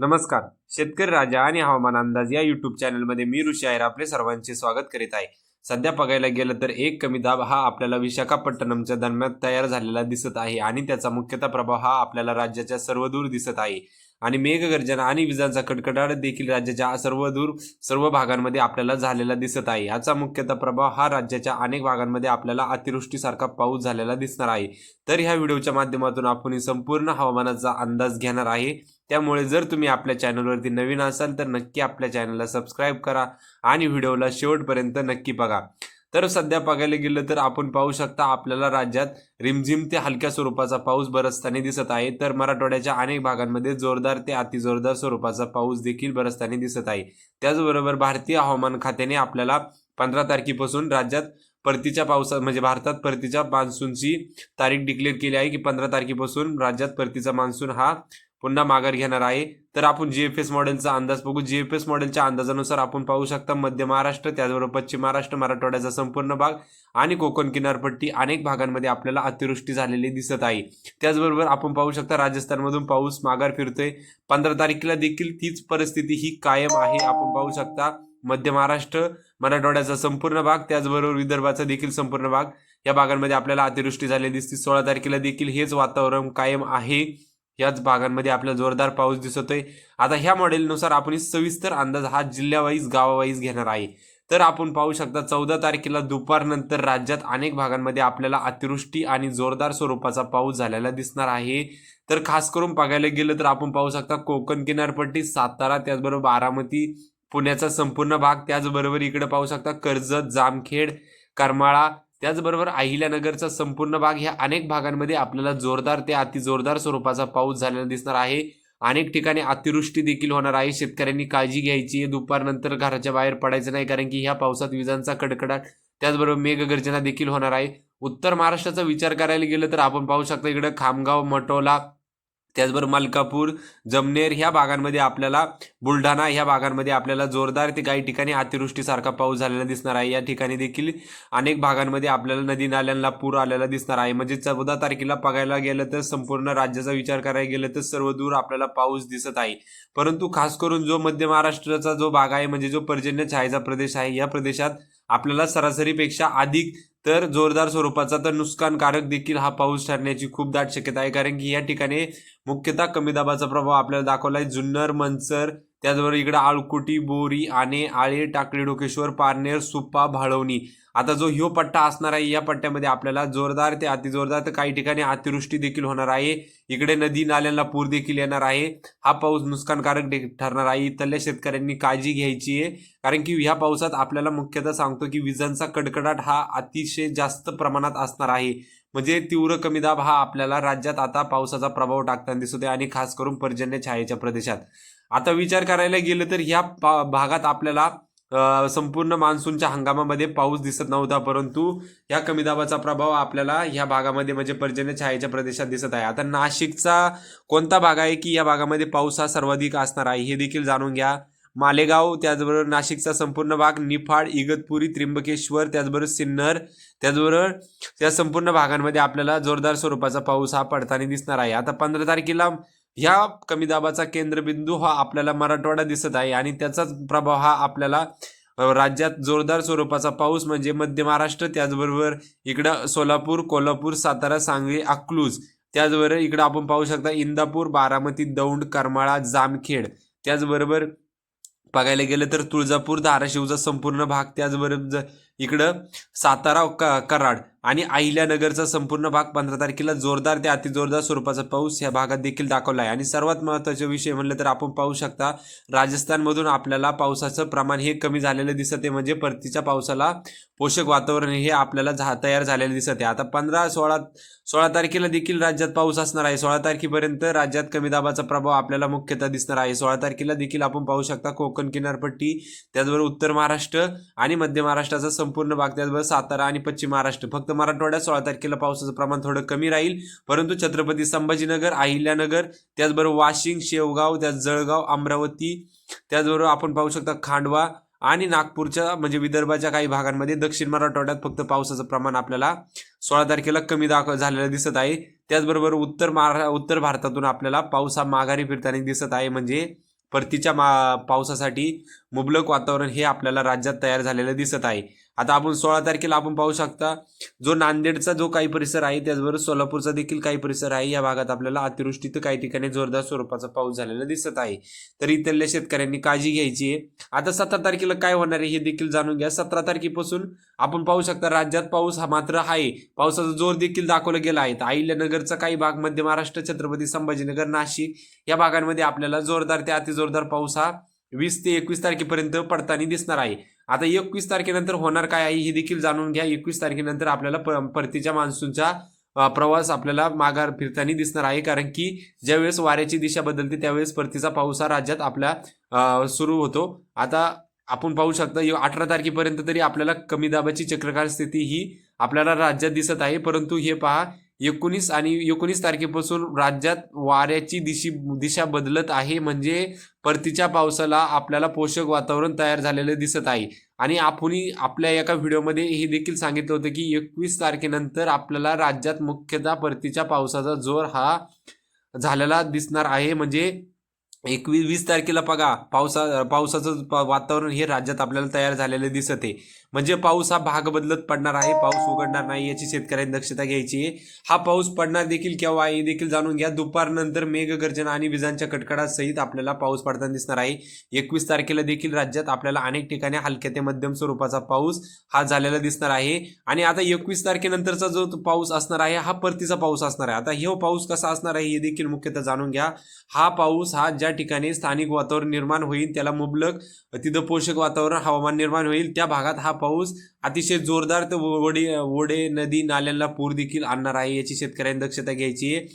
नमस्कार. शेतकरी राजा आणि हवामान अंदाज या युट्यूब चॅनलमध्ये मी ऋषी आहेर आपले सर्वांचे स्वागत करीत आहे. सध्या बघायला गेलं तर एक कमी दाब हा आपल्याला विशाखापट्टणमच्या दरम्यान तयार झालेला दिसत आहे आणि त्याचा मुख्यतः प्रभाव हा आपल्याला राज्याच्या सर्वदूर दिसत आहे. आणि मेघगर्जना आणि विजांचा कडकडाट देखील राज्याच्या सर्वदूर सर्व भागांमध्ये आपल्याला झालेला दिसत आहे. याचा मुख्यतः प्रभाव हा राज्याच्या अनेक भागांमध्ये आपल्याला अतिवृष्टीसारखा पाऊस झालेला दिसणार आहे. तर ह्या व्हिडिओच्या माध्यमातून आपण संपूर्ण हवामानाचा अंदाज घेणार आहे. त्यामुळे जर तुम्ही आपल्या चॅनलवरती नवीन असाल तर नक्की आपल्या चॅनलला सबस्क्राईब करा आणि व्हिडिओला शेवटपर्यंत नक्की बघा. तर सध्या बघायला गेलं तर आपण पाहू शकता आपल्याला राज्यात रिमझिम ते हलक्या स्वरूपाचा पाऊस बरसताना दिसत आहे. तर मराठवाड्याच्या अनेक भागांमध्ये जोरदार ते अतिजोरदार स्वरूपाचा पाऊस देखील बरसताना दिसत आहे. त्याचबरोबर भारतीय हवामान खात्याने आपल्याला पंधरा तारखेपासून राज्यात परतीच्या पावसा म्हणजे भारतात परतीच्या मान्सूनची तारीख डिक्लेअर केली आहे की पंधरा तारखेपासून राज्यात परतीचा मान्सून हा पुन्हा माघार घेणार आहे. तर आपण जी एफ एस मॉडेलचा अंदाज बघू. जी एफ एस मॉडेलच्या अंदाजानुसार आपण पाहू शकता मध्य महाराष्ट्र त्याचबरोबर पश्चिम महाराष्ट्र मराठवाड्याचा संपूर्ण भाग आणि कोकण किनारपट्टी अनेक भागांमध्ये आपल्याला अतिवृष्टी झालेली दिसत आहे. त्याचबरोबर आपण पाहू शकता राजस्थानमधून पाऊस माघार फिरतोय. पंधरा तारखेला देखील तीच परिस्थिती ही कायम आहे. आपण पाहू शकता मध्य महाराष्ट्र मराठवाड्याचा संपूर्ण भाग त्याचबरोबर विदर्भाचा देखील संपूर्ण भाग. या भागांमध्ये आपल्याला अतिवृष्टी झालेली दिसते. सोळा तारखेला देखील हेच वातावरण कायम आहे. याच भागांमध्ये आपल्याला जोरदार पाऊस दिसतोय. आता ह्या मॉडेलनुसार आपण सविस्तर अंदाज हा जिल्ह्यावाईज गावावाईज घेणार आहे. तर आपण पाहू शकता चौदा तारखेला दुपारनंतर राज्यात अनेक भागांमध्ये आपल्याला अतिवृष्टी आणि जोरदार स्वरूपाचा पाऊस झालेला दिसणार आहे. तर खास करून बघायला गेलं तर आपण पाहू शकता कोकण किनारपट्टी सातारा त्याचबरोबर बारामती पुण्याचा संपूर्ण भाग. त्याचबरोबर इकडे पाहू शकता कर्जत जामखेड करमाळा त्याचबरोबर अहिल्यानगरचा संपूर्ण भाग ह्या अनेक भागांमध्ये आपल्याला जोरदार ते अतिजोरदार स्वरूपाचा पाऊस झालेला दिसणार आहे. अनेक ठिकाणी अतिवृष्टी देखील होणार आहे. शेतकऱ्यांनी काळजी घ्यायची दुपारनंतर घराच्या बाहेर पडायचं नाही कारण की ह्या पावसात विजांचा कडकडाट त्याचबरोबर मेघगर्जना देखील होणार आहे. उत्तर महाराष्ट्राचा विचार करायला गेलं तर आपण पाहू शकता इकडं खामगाव मटोला त्याचबरोबर मलकापूर जमनेर ह्या भागांमध्ये आपल्याला बुलढाणा ह्या भागांमध्ये आपल्याला जोरदार ते काही ठिकाणी अतिवृष्टीसारखा पाऊस झालेला दिसणार आहे. या ठिकाणी देखील अनेक भागांमध्ये आपल्याला नदी नाल्यांना पूर आलेला दिसणार आहे. म्हणजे चौदा तारखेला बघायला गेलं तर संपूर्ण राज्याचा विचार करायला गेलं तर सर्व दूर आपल्याला पाऊस दिसत आहे. परंतु खास करून जो मध्य महाराष्ट्राचा जो भाग आहे म्हणजे जो पर्जन्य छायेचा प्रदेश आहे या प्रदेशात आपल्याला सरासरीपेक्षा अधिक तर जोरदार स्वरूपाचा तर नुकसानकारक देखील हा पाऊस ठरण्याची खूप दाट शक्यता आहे. कारण की या ठिकाणी मुख्यतः कमी दाबाचा प्रभाव आपल्याला दाखवला आहे जुन्नर मंचर त्याचबरोबर इकडे आळकुटी बोरी आणे आळे टाकळी डोकेश्वर पारनेर सुप्पा भाळवणी. आता जो ह्यो पट्टा असणार आहे या पट्ट्यामध्ये आपल्याला जोरदार ते अतिजोरदार तर काही ठिकाणी अतिवृष्टी देखील होणार आहे. इकडे नदी नाल्यांना पूर देखील येणार आहे. हा पाऊस नुकसानकारक ठरणार आहे. इथल्या शेतकऱ्यांनी काळजी घ्यायची आहे. कारण की ह्या पावसात आपल्याला मुख्यतः सांगतो की विजांचा कडकडाट हा अतिशय जास्त प्रमाणात असणार आहे. म्हणजे तीव्र कमी दाब हा आपल्याला राज्यात आता पावसाचा प्रभाव टाकताना दिसतोय आणि खास करून पर्जन्य छायेच्या प्रदेशात. आता विचार करायला गेलं तर ह्या पा- भागात आपल्याला संपूर्ण मान्सूनच्या हंगामामध्ये पाऊस दिसत नव्हता परंतु ह्या कमी दाबाचा प्रभाव आपल्याला ह्या भागामध्ये म्हणजे पर्जन्य छायेच्या प्रदेशात दिसत आहे. आता नाशिकचा कोणता भाग आहे की या भागामध्ये पाऊस हा सर्वाधिक असणार आहे हे देखील जाणून घ्या. मालेगाव त्याचबरोबर नाशिकचा संपूर्ण भाग निफाड इगतपुरी त्र्यंबकेश्वर त्याचबरोबर सिन्नर त्याचबरोबर या संपूर्ण भागांमध्ये आपल्याला जोरदार स्वरूपाचा पाऊस हा पडताना दिसणार आहे. आता पंधरा तारखेला ह्या कमी दाबाचा केंद्रबिंदू हा आपल्याला मराठवाडा दिसत आहे आणि त्याचाच प्रभाव हा आपल्याला राज्यात जोरदार स्वरूपाचा पाऊस म्हणजे मध्य महाराष्ट्र त्याचबरोबर इकडं सोलापूर कोल्हापूर सातारा सांगली अकलूज त्याचबरोबर इकडं आपण पाहू शकता इंदापूर बारामती दौंड करमाळा जामखेड त्याचबरोबर बघायला गेलं तर तुळजापूर धाराशिवचा संपूर्ण भाग त्याचबरोबर इकडं सातारा कराड आणि अहिल्यानगरचा संपूर्ण भाग पंधरा तारखेला जोरदार ते अतिजोरदार स्वरूपाचा पाऊस या भागात देखील दाखवला आहे आणि सर्वात महत्त्वाचा विषय म्हणलं तर आपण पाहू शकता राजस्थानमधून आपल्याला पावसाचं प्रमाण हे कमी झालेलं दिसत आहे. म्हणजे परतीच्या पावसाला पोषक वातावरण हे आपल्याला झा तयार झालेलं दिसत आहे. आता पंधरा सोळा सोळा तारखेला देखील राज्यात पाऊस असणार आहे. सोळा तारखेपर्यंत राज्यात कमी दाबाचा प्रभाव आपल्याला मुख्यतः दिसणार आहे. सोळा तारखेला देखील आपण पाहू शकता कोकण किनारपट्टी त्याचबरोबर उत्तर महाराष्ट्र आणि मध्य महाराष्ट्राचा संपूर्ण भाग त्याचबरोबर सातारा आणि पश्चिम महाराष्ट्र. फक्त मराठवाड्यात सोळा तारखेला पावसाचं प्रमाण थोडं कमी राहील परंतु छत्रपती संभाजीनगर अहिल्यानगर त्याचबरोबर वाशिम शेवगाव त्याच जळगाव अमरावती त्याचबरोबर आपण पाहू शकता खांडवा आणि नागपूरच्या म्हणजे विदर्भाच्या काही भागांमध्ये दक्षिण मराठवाड्यात फक्त पावसाचं प्रमाण आपल्याला सोळा तारखेला कमी दाखव झालेलं दिसत आहे. त्याचबरोबर उत्तर महारा उत्तर भारतातून आपल्याला पाऊस हा माघारी फिरताना दिसत आहे म्हणजे परतीच्या मा पावसासाठी मुबलक वातावरण हे आपल्याला राज्यात तयार झालेलं दिसत आहे. आता आपण सोळा तारखेला आपण पाहू शकता जो नांदेडचा जो काही परिसर आहे त्याचबरोबर सोलापूरचा देखील काही परिसर आहे. या भागात आपल्याला अतिवृष्टी तर काही ठिकाणी जोरदार स्वरूपाचा पाऊस झालेला दिसत आहे. तर इथल्या शेतकऱ्यांनी काळजी घ्यायची आहे. आता सतरा तारखेला काय होणार आहे हे देखील जाणून घ्या. सतरा तारखेपासून आपण पाहू शकता राज्यात पाऊस हा मात्र आहे. पावसाचा जोर देखील दाखवला गेला आहे. तर अहिल्यानगरचा काही भाग मध्य महाराष्ट्र छत्रपती संभाजीनगर नाशिक या भागांमध्ये आपल्याला जोरदार ते अतिजोरदार पाऊस हा वीस ते एकवीस तारखेपर्यंत पडताना दिसणार आहे. आता एकवीस तारखेनंतर होणार काय आहे हे देखील जाणून घ्या. एकवीस तारखेनंतर आपल्याला प- परतीच्या मान्सूनचा प्रवास आपल्याला माघार फिरताना दिसणार आहे. कारण की ज्यावेळेस वाऱ्याची दिशा बदलते त्यावेळेस परतीचा पाऊस हा राज्यात आपल्या सुरू होतो. आता आपण पाहू शकता अठरा तारखेपर्यंत तरी आपल्याला कमी दाबाची चक्रकार स्थिती ही आपल्याला राज्यात दिसत आहे. परंतु हे पहा एकोणीस आणि एकोणीस तारखेपासून राज्यात वाऱ्याची दिशी दिशा बदलत आहे. म्हणजे परतीच्या पावसाला आपल्याला पोषक वातावरण तयार झालेलं दिसत आहे. आणि आपण आपल्या एका व्हिडिओमध्ये हे देखील सांगितलं होतं की एकवीस तारखेनंतर आपल्याला राज्यात मुख्यतः परतीच्या पावसाचा जोर हा झालेला दिसणार आहे. म्हणजे एकवीस वीस तारखेला बघा पावसा पावसाचं वातावरण हे राज्यात आपल्याला तयार झालेलं दिसत आहे. म्हणजे पाऊस हा भाग बदलत पडणार आहे पाऊस उघडणार नाही याची शेतकऱ्यांनी दक्षता घ्यायची आहे. हा पाऊस पडणार देखील केव्हा आहे हे देखील जाणून घ्या. दुपारनंतर मेघगर्जना आणि विजांच्या कडकडासहित आपल्याला पाऊस पडताना दिसणार आहे. एकवीस तारखेला देखील राज्यात आपल्याला अनेक ठिकाणी हलक्या ते मध्यम स्वरूपाचा पाऊस हा झालेला दिसणार आहे. आणि आता एकवीस तारखेनंतरचा जो पाऊस असणार आहे हा परतीचा पाऊस असणार आहे. आता हे पाऊस कसा असणार आहे हे देखील मुख्यतः जाणून घ्या. हा पाऊस हा ज्या ठिकाणी स्थानिक वातावरण निर्माण होईल त्याला मुबलक तिथं पोषक वातावरण हवामान निर्माण होईल. त्या भागात हा पाऊस अतिशय जोरदार तर वडे वडे नदी नाल्यांना पूर देखील आणणार आहे याची शेतकऱ्यांनी दक्षता घ्यायची आहे.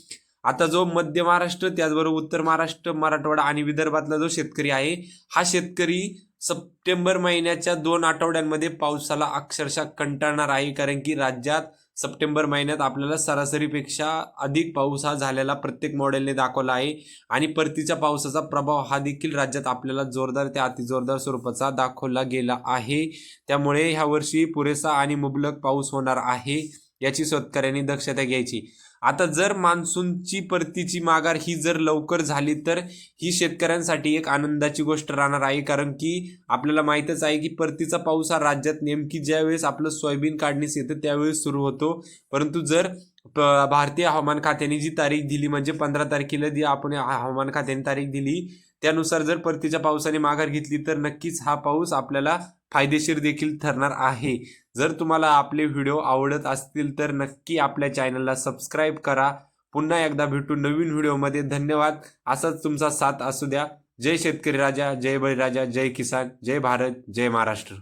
आता जो मध्य महाराष्ट्र त्याचबरोबर उत्तर महाराष्ट्र मराठवाडा आणि विदर्भातला जो शेतकरी आहे हा शेतकरी सप्टेंबर महिन्याच्या दोन आठवड्यांमध्ये पावसाला अक्षरशः कंटाळणार आहे कारण की राज्यात सप्टेंबर महिन्यात आपल्याला सरासरीपेक्षा अधिक पाऊस हा झालेला प्रत्येक मॉडेलने दाखवला आहे. आणि परतीच्या पावसाचा प्रभाव हा देखील राज्यात आपल्याला जोरदार ते अतिजोरदार स्वरूपाचा दाखवला गेला आहे. त्यामुळे ह्या वर्षी पुरेसा आणि मुबलक पाऊस होणार आहे. याची शेतकऱ्यांनी दक्षता घ्यायची. आता जर मान्सूनची परतीची माघार ही जर लवकर झाली तर ही शेतकऱ्यांसाठी एक आनंदाची गोष्ट राहणार आहे. कारण की आपल्याला माहीतच आहे की परतीचा पाऊस हा राज्यात नेमकी ज्यावेळेस आपलं सोयाबीन काढणीस येतं त्यावेळेस सुरू होतो. परंतु जर भारतीय हवामान खात्याने जी तारीख दिली म्हणजे पंधरा तारखेला जी आपण हवामान खात्याने तारीख दिली त्यानुसार जर परतीच्या पावसाने माघार घेतली तर नक्कीच हा पाऊस आपल्याला फायदेशीर देखील ठरणार आहे. जर तुम्हाला आपले व्हिडिओ आवडत असतील तर नक्की आपल्या चॅनलला सबस्क्राईब करा. पुन्हा एकदा भेटू नवीन व्हिडिओमध्ये. धन्यवाद. असाच तुमचा साथ असू द्या. जय शेतकरी राजा जय बळीराजा जय किसान जय भारत जय महाराष्ट्र.